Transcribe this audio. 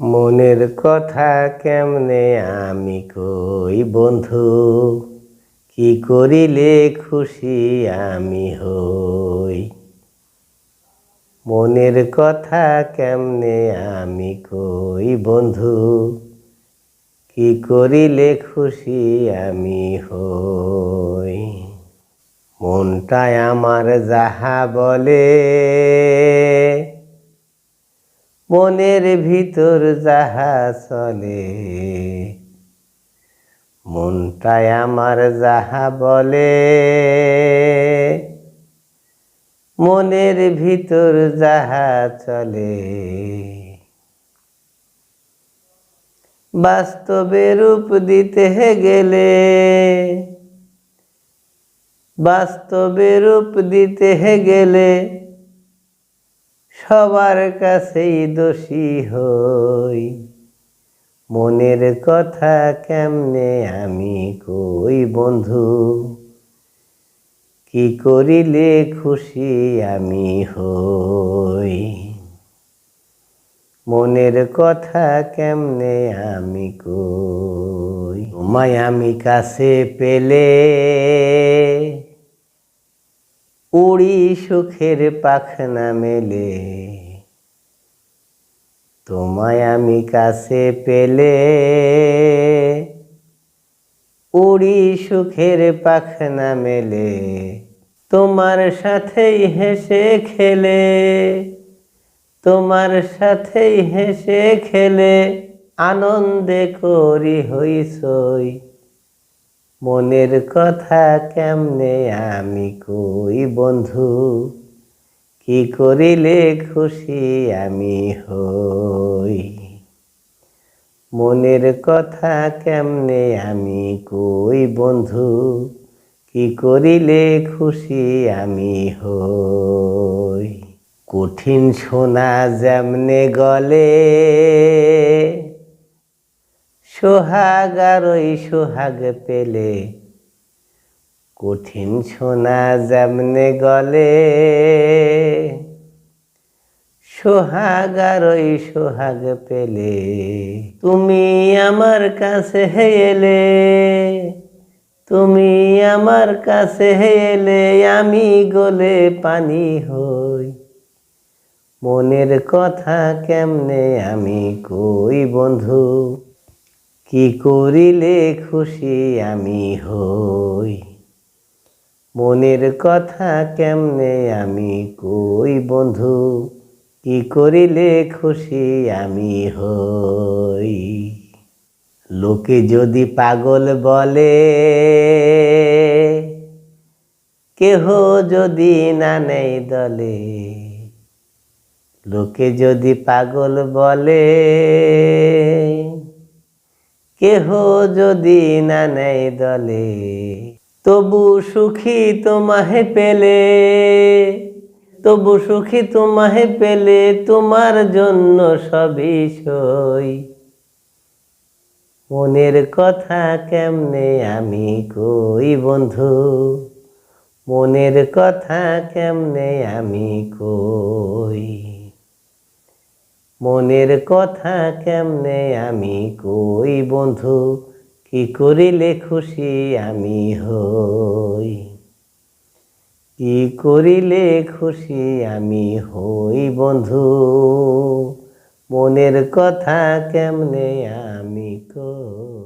মনের কথা কেমনে আমি কই, বন্ধু? কি করিলে খুশি আমি হই? মনের কথা কেমনে আমি কই, বন্ধু? কি করিলে খুশি আমি হই? মনটায় আমার যাহা বলে মনের ভিতর যাহা চলে মনটায় আমার যাহা বলে। মনের ভিতর যাহা চলে, বাস্তবে রূপ দিতে গেলে, বাস্তবে রূপ দিতে গেলে সবার কাছেই দোষী হই। মনের কথা কেমনে আমি কই, বন্ধু? কি করিলে খুশি আমি হই? মনের কথা কেমনে আমি কই? তোমায় আমি কাছে পেলে উড়ি সুখের পাখনা মেলে। তোমায় আমি কাছে পেলে উড়ি সুখের পাখনা মেলে। তোমার সাথেই হেসে খেলে। তোমার সাথেই হেসে খেলে। আনন্দে করি হইসই মনের কথা কেমনে আমি কই, বন্ধু? কি করিলে খুশি আমি হই? মনের কথা কেমনে আমি কই, বন্ধু? কি করিলে খুশি আমি হই? কঠিন সোনা যেমনে গলে সোহাগ আর ওই সোহাগ পেলে। কঠিন সোনা যেমনে গলে, সোহাগ আর ওই সোহাগ পেলে। তুমি আমার কাছে এলে, তুমি আমার কাছে এলে, আমি গলে পানি হই। মনের কথা কেমনে আমি কই বন্ধু? কি করিলে খুশি আমি হই? মনের কথা কেমনে আমি কই, বন্ধু? কি করিলে খুশি আমি হই? লোকে যদি পাগল বলে, কেহ যদি না নেই দলে? লোকে যদি পাগল বলে কেহ যদি না নেই দলে, তবু সুখী তোমাহে পেলে, তবু সুখী তোমাহে পেলে তোমার জন্য সবই সই। মনের কথা কেমনে আমি কই বন্ধু? মনের কথা কেমনে আমি কই? মনের কথা কেমনে আমি কই, বন্ধু? কি করিলে খুশি আমি হই? কি করিলে খুশি আমি হই, বন্ধু? মনের কথা কেমনে আমি কই?